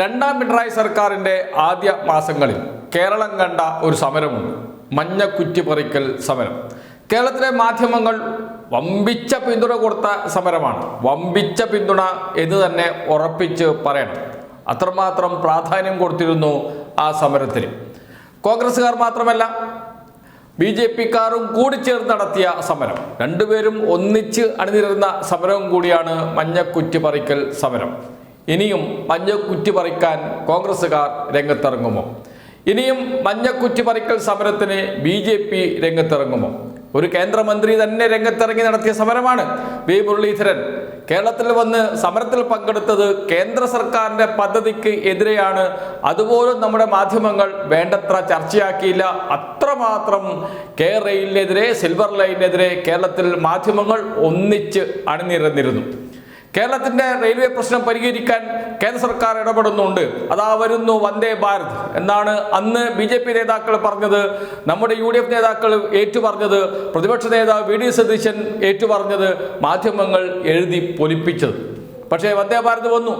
രണ്ടാം പിണറായി സർക്കാരിന്റെ ആദ്യ മാസങ്ങളിൽ കേരളം കണ്ട ഒരു സമരമുണ്ട്. മഞ്ഞക്കുറ്റി പറിക്കൽ സമരം. കേരളത്തിലെ മാധ്യമങ്ങൾ വമ്പിച്ച പിന്തുണ കൊടുത്ത സമരമാണ്. വമ്പിച്ച പിന്തുണ എന്ന് തന്നെ ഉറപ്പിച്ച് പറയണം. അത്രമാത്രം പ്രാധാന്യം കൊടുത്തിരുന്നു ആ സമരത്തിന് കോൺഗ്രസ്സുകാർ മാത്രമല്ല ബി ജെ പിക്കാരും കൂടി ചേർന്ന് നടത്തിയ സമരം. രണ്ടുപേരും ഒന്നിച്ച് അണിനിരുന്ന സമരവും കൂടിയാണ് മഞ്ഞക്കുറ്റി പറിക്കൽ സമരം. ഇനിയും മഞ്ഞക്കുറ്റി പറിക്കാൻ കോൺഗ്രസ്സുകാർ രംഗത്തിറങ്ങുമോ? ഇനിയും മഞ്ഞക്കുറ്റി പറിക്കൽ സമരത്തിന് ബി ജെ പി രംഗത്തിറങ്ങുമോ? ഒരു കേന്ദ്രമന്ത്രി തന്നെ രംഗത്തിറങ്ങി നടത്തിയ സമരമാണ്. വി മുരളീധരൻ കേരളത്തിൽ വന്ന് സമരത്തിൽ പങ്കെടുത്തത് കേന്ദ്ര സർക്കാരിന്റെ പദ്ധതിക്ക് എതിരെയാണ്. അതുപോലും നമ്മുടെ മാധ്യമങ്ങൾ വേണ്ടത്ര ചർച്ചയാക്കിയില്ല. അത്രമാത്രം കെ റെയിലിനെതിരെ സിൽവർ ലൈനിനെതിരെ കേരളത്തിൽ മാധ്യമങ്ങൾ ഒന്നിച്ച് അണിനിരന്നിരുന്നു. കേരളത്തിന്റെ റെയിൽവേ പ്രശ്നം പരിഹരിക്കാൻ കേന്ദ്ര സർക്കാർ ഇടപെടുന്നുണ്ട്. അതാ വരുന്നു വന്ദേ ഭാരത് എന്നാണ് അന്ന് ബി ജെ പി നേതാക്കൾ പറഞ്ഞത്. നമ്മുടെ യു ഡി എഫ് നേതാക്കൾ ഏറ്റുപറഞ്ഞത്. പ്രതിപക്ഷ നേതാവ് വി ഡി സതീശൻ ഏറ്റുപറഞ്ഞത് മാധ്യമങ്ങൾ എഴുതി പൊലിപ്പിച്ചത്. പക്ഷേ വന്ദേ ഭാരത് വന്നു.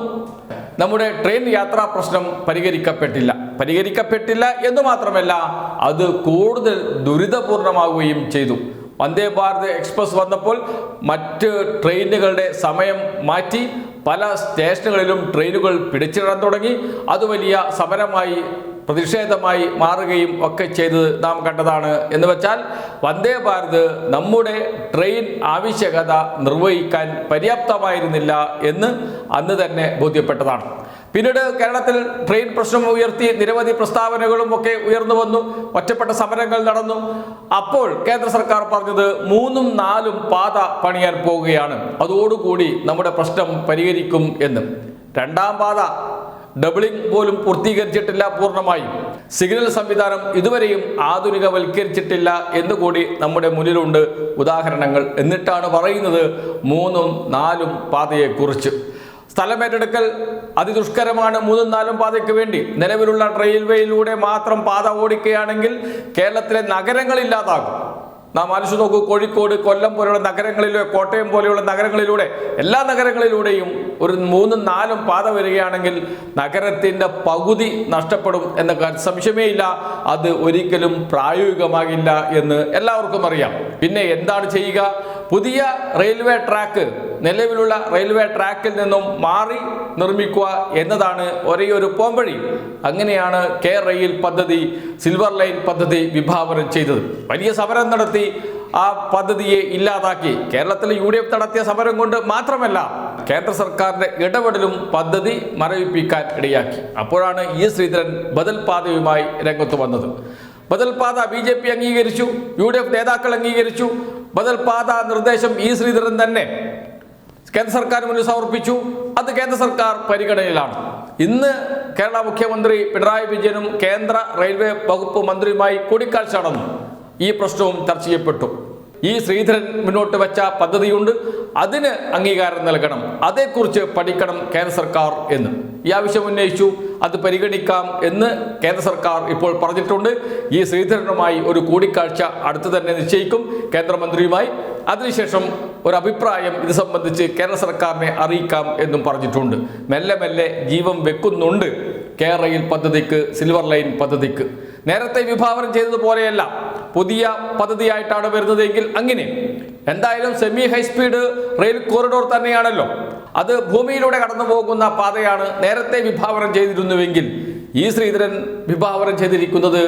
നമ്മുടെ ട്രെയിൻ യാത്രാ പ്രശ്നം പരിഹരിക്കപ്പെട്ടില്ല. പരിഹരിക്കപ്പെട്ടില്ല എന്ന് മാത്രമല്ല അത് കൂടുതൽ ദുരിതപൂർണമാവുകയും ചെയ്തു. വന്ദേ ഭാരത് എക്സ്പ്രസ് വന്നപ്പോൾ മറ്റ് ട്രെയിനുകളുടെ സമയം മാറ്റി പല സ്റ്റേഷനുകളിലും ട്രെയിനുകൾ പിടിച്ചിടാൻ തുടങ്ങി. അത് വലിയ സമരമായി പ്രതിഷേധമായി മാറുകയും ഒക്കെ ചെയ്തത് നാം കണ്ടതാണ്. എന്ന് വെച്ചാൽ വന്ദേ ഭാരത് നമ്മുടെ ട്രെയിൻ ആവശ്യകത നിർവഹിക്കാൻ പര്യാപ്തമായിരുന്നില്ല എന്ന് അന്ന് തന്നെ ബോധ്യപ്പെട്ടതാണ്. പിന്നീട് കേരളത്തിൽ ട്രെയിൻ പ്രശ്നം ഉയർത്തി നിരവധി പ്രസ്താവനകളും ഒക്കെ ഉയർന്നു വന്നു. ഒറ്റപ്പെട്ട സമരങ്ങൾ നടന്നു. അപ്പോൾ കേന്ദ്ര സർക്കാർ പറഞ്ഞത് മൂന്നും നാലും പാത പണിയാൻ പോവുകയാണ്. അതോടുകൂടി നമ്മുടെ പ്രശ്നം പരിഹരിക്കും എന്ന്. രണ്ടാം പാത ഡബിളിംഗ് പോലും പൂർത്തീകരിച്ചിട്ടില്ല പൂർണമായും. സിഗ്നൽ സംവിധാനം ഇതുവരെയും ആധുനികവൽക്കരിച്ചിട്ടില്ല എന്നുകൂടി നമ്മുടെ മുന്നിലുണ്ട് ഉദാഹരണങ്ങൾ. എന്നിട്ടാണ് പറയുന്നത് മൂന്നും നാലും പാതയെക്കുറിച്ച്. സ്ഥലമേറ്റെടുക്കൽ അതിദുഷ്കരമാണ് മൂന്നും നാലും പാതയ്ക്ക് വേണ്ടി. നിലവിലുള്ള റെയിൽവേയിലൂടെ മാത്രം പാത ഓടിക്കുകയാണെങ്കിൽ കേരളത്തിലെ നഗരങ്ങളില്ലാതാകും നാം ആലോചിച്ച് നോക്കൂ കോഴിക്കോട് കൊല്ലം പോലെയുള്ള നഗരങ്ങളിലൂടെ കോട്ടയം പോലെയുള്ള നഗരങ്ങളിലൂടെ എല്ലാ നഗരങ്ങളിലൂടെയും ഒരു മൂന്നും നാലും പാത വരികയാണെങ്കിൽ നഗരത്തിന്റെ പകുതി നഷ്ടപ്പെടും എന്ന സംശയമേ ഇല്ല. അത് ഒരിക്കലും പ്രായോഗികമാകില്ല എന്ന് എല്ലാവർക്കും അറിയാം. പിന്നെ എന്താണ് ചെയ്യുക? പുതിയ റെയിൽവേ ട്രാക്ക് നിലവിലുള്ള റെയിൽവേ ട്രാക്കിൽ നിന്നും മാറി നിർമ്മിക്കുക എന്നതാണ് ഒരേ ഒരു പോംവഴി. അങ്ങനെയാണ് കെ റെയിൽ പദ്ധതി സിൽവർ ലൈൻ പദ്ധതി വിഭാവനം ചെയ്തത്. വലിയ സമരം നടത്തി ആ പദ്ധതിയെ ഇല്ലാതാക്കി. കേരളത്തിലെ യു ഡി എഫ് നടത്തിയ സമരം കൊണ്ട് മാത്രമല്ല കേന്ദ്ര സർക്കാരിന്റെ ഇടപെടലും പദ്ധതി മരവിപ്പിക്കാൻ ഇടയാക്കി. അപ്പോഴാണ് ഇ ശ്രീധരൻ ബദൽ പാതയുമായി രംഗത്ത് വന്നത്. ബദൽ പാത ബി ജെ പി അംഗീകരിച്ചു യു ഡി എഫ് നേതാക്കൾ അംഗീകരിച്ചു ബദൽ പാത നിർദ്ദേശം ഇ ശ്രീധരൻ തന്നെ. കേന്ദ്ര സർക്കാർ മുന്നിൽ സമർപ്പിച്ചു. അത് കേന്ദ്ര സർക്കാർ പരിഗണനയിലാണ്. ഇന്ന് കേരള മുഖ്യമന്ത്രി പിണറായി വിജയനും കേന്ദ്ര റെയിൽവേ വകുപ്പ് മന്ത്രിയുമായി കൂടിക്കാഴ്ച നടന്നു. ഈ പ്രശ്നവും ചർച്ച ചെയ്യപ്പെട്ടു. ഈ ശ്രീധരൻ മുന്നോട്ട് വെച്ച പദ്ധതിയുണ്ട്. അതിന് അംഗീകാരം നൽകണം. അതേക്കുറിച്ച് പഠിക്കണം കേന്ദ്ര സർക്കാർ എന്ന്. ഈ ആവശ്യം ഉന്നയിച്ചു അത് പരിഗണിക്കാം എന്ന് കേന്ദ്ര സർക്കാർ ഇപ്പോൾ പറഞ്ഞിട്ടുണ്ട്. ഈ ശ്രീധരനുമായി ഒരു കൂടിക്കാഴ്ച അടുത്ത് തന്നെ നിശ്ചയിക്കും കേന്ദ്രമന്ത്രിയുമായി. അതിനുശേഷം ഒരു അഭിപ്രായം ഇത് സംബന്ധിച്ച് കേരള സർക്കാരിനെ അറിയിക്കാം എന്നും പറഞ്ഞിട്ടുണ്ട്. മെല്ലെ മെല്ലെ ജീവൻ വെക്കുന്നുണ്ട് കേരളയിൽ പദ്ധതിക്ക് സിൽവർ ലൈൻ പദ്ധതിക്ക്. നേരത്തെ വിഭാവനം ചെയ്തതുപോലെയല്ല പുതിയ പദ്ധതിയായിട്ടാണ് വരുന്നതെങ്കിൽ അങ്ങനെ. എന്തായാലും സെമി ഹൈസ്പീഡ് റെയിൽ കോറിഡോർ തന്നെയാണല്ലോ. അത് ഭൂമിയിലൂടെ കടന്നു പോകുന്ന പാതയാണ് നേരത്തെ വിഭാവനം ചെയ്തിരുന്നുവെങ്കിൽ ഈ ശ്രീധരൻ വിഭാവനം ചെയ്തിരിക്കുന്നത്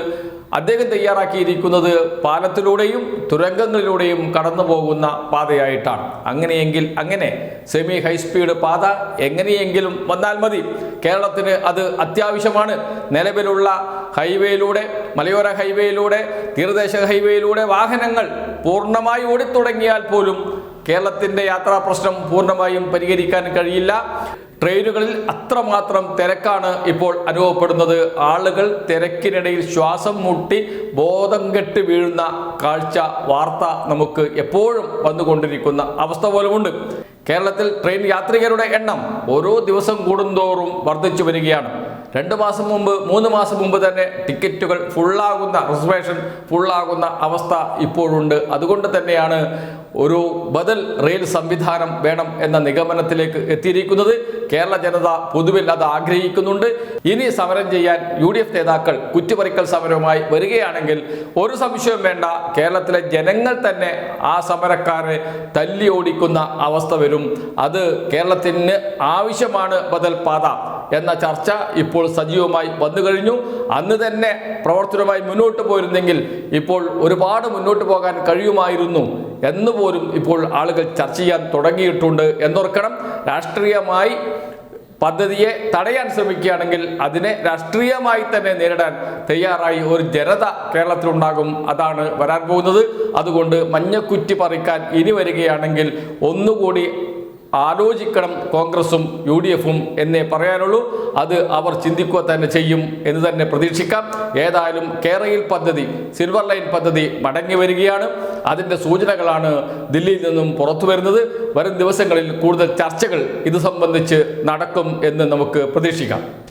അദ്ദേഹം തയ്യാറാക്കിയിരിക്കുന്നത് പാലത്തിലൂടെയും തുരങ്കങ്ങളിലൂടെയും കടന്നു പോകുന്ന പാതയായിട്ടാണ്. അങ്ങനെയെങ്കിൽ അങ്ങനെ സെമി ഹൈസ്പീഡ് പാത എങ്ങനെയെങ്കിലും വന്നാൽ മതി. കേരളത്തിന് അത് അത്യാവശ്യമാണ്. നിലവിലുള്ള ഹൈവേയിലൂടെ മലയോര ഹൈവേയിലൂടെ തീരദേശ ഹൈവേയിലൂടെ വാഹനങ്ങൾ പൂർണമായി ഓടിത്തുടങ്ങിയാൽ പോലും കേരളത്തിന്റെ യാത്രാ പ്രശ്നം പൂർണമായും പരിഹരിക്കാൻ കഴിയില്ല. ട്രെയിനുകളിൽ അത്രമാത്രം തിരക്കാണ് ഇപ്പോൾ അനുഭവപ്പെടുന്നത്. ആളുകൾ തിരക്കിനിടയിൽ ശ്വാസം മുട്ടി ബോധം കെട്ട് വീഴുന്ന കാഴ്ച വാർത്ത നമുക്ക് എപ്പോഴും വന്നുകൊണ്ടിരിക്കുന്ന അവസ്ഥ പോലുമുണ്ട്. കേരളത്തിൽ ട്രെയിൻ യാത്രികരുടെ എണ്ണം ഓരോ ദിവസം കൂടുന്തോറും വർദ്ധിച്ചു വരികയാണ്. രണ്ട് മാസം മുമ്പ് മൂന്ന് മാസം മുമ്പ് തന്നെ ടിക്കറ്റുകൾ ഫുള്ളാകുന്ന റിസർവേഷൻ ഫുള്ളാകുന്ന അവസ്ഥ ഇപ്പോഴുണ്ട്. അതുകൊണ്ട് തന്നെയാണ് ഒരു ബദൽ റെയിൽ സംവിധാനം വേണം എന്ന നിഗമനത്തിലേക്ക് എത്തിയിരിക്കുന്നത് കേരള ജനത പൊതുവിൽ അത് ആഗ്രഹിക്കുന്നുണ്ട്. ഇനി സമരം ചെയ്യാൻ യു ഡി എഫ് നേതാക്കൾ കുറ്റിപ്പറിക്കൽ സമരവുമായി വരികയാണെങ്കിൽ ഒരു സംശയവും വേണ്ട. കേരളത്തിലെ ജനങ്ങൾ തന്നെ ആ സമരക്കാരെ തല്ലി ഓടിക്കുന്ന അവസ്ഥ വരും. അത് കേരളത്തിന് ആവശ്യമാണ് ബദൽ പാത എന്ന ചർച്ച ഇപ്പോൾ സജീവമായി വന്നു കഴിഞ്ഞു. അന്ന് തന്നെ പ്രവർത്തനവുമായി മുന്നോട്ട് പോയിരുന്നെങ്കിൽ ഇപ്പോൾ ഒരുപാട് മുന്നോട്ട് പോകാൻ കഴിയുമായിരുന്നു. എന്ന് പോലും ഇപ്പോൾ ആളുകൾ ചർച്ച ചെയ്യാൻ തുടങ്ങിയിട്ടുണ്ട് എന്നോർക്കണം. രാഷ്ട്രീയമായി പദ്ധതിയെ തടയാൻ ശ്രമിക്കുകയാണെങ്കിൽ അതിനെ രാഷ്ട്രീയമായി തന്നെ നേരിടാൻ തയ്യാറായി ഒരു ജനത കേരളത്തിലുണ്ടാകും അതാണ് വരാൻ പോകുന്നത്. അതുകൊണ്ട് മഞ്ഞക്കുറ്റി പറിക്കാൻ ഇനി വരികയാണെങ്കിൽ ഒന്നുകൂടി ആലോചിക്കണം കോൺഗ്രസും യു ഡി എഫും എന്നേ പറയാനുള്ളൂ. അത് അവർ ചിന്തിക്കുക തന്നെ ചെയ്യും എന്ന് തന്നെ പ്രതീക്ഷിക്കാം. ഏതായാലും കേരയിൽ പദ്ധതി സിൽവർ ലൈൻ പദ്ധതി മടങ്ങി വരികയാണ്. അതിന്റെ സൂചനകളാണ് ദില്ലിയിൽ നിന്നും പുറത്തു വരുന്നത്. വരും ദിവസങ്ങളിൽ കൂടുതൽ ചർച്ചകൾ ഇത് സംബന്ധിച്ച് നടക്കും എന്ന് നമുക്ക് പ്രതീക്ഷിക്കാം.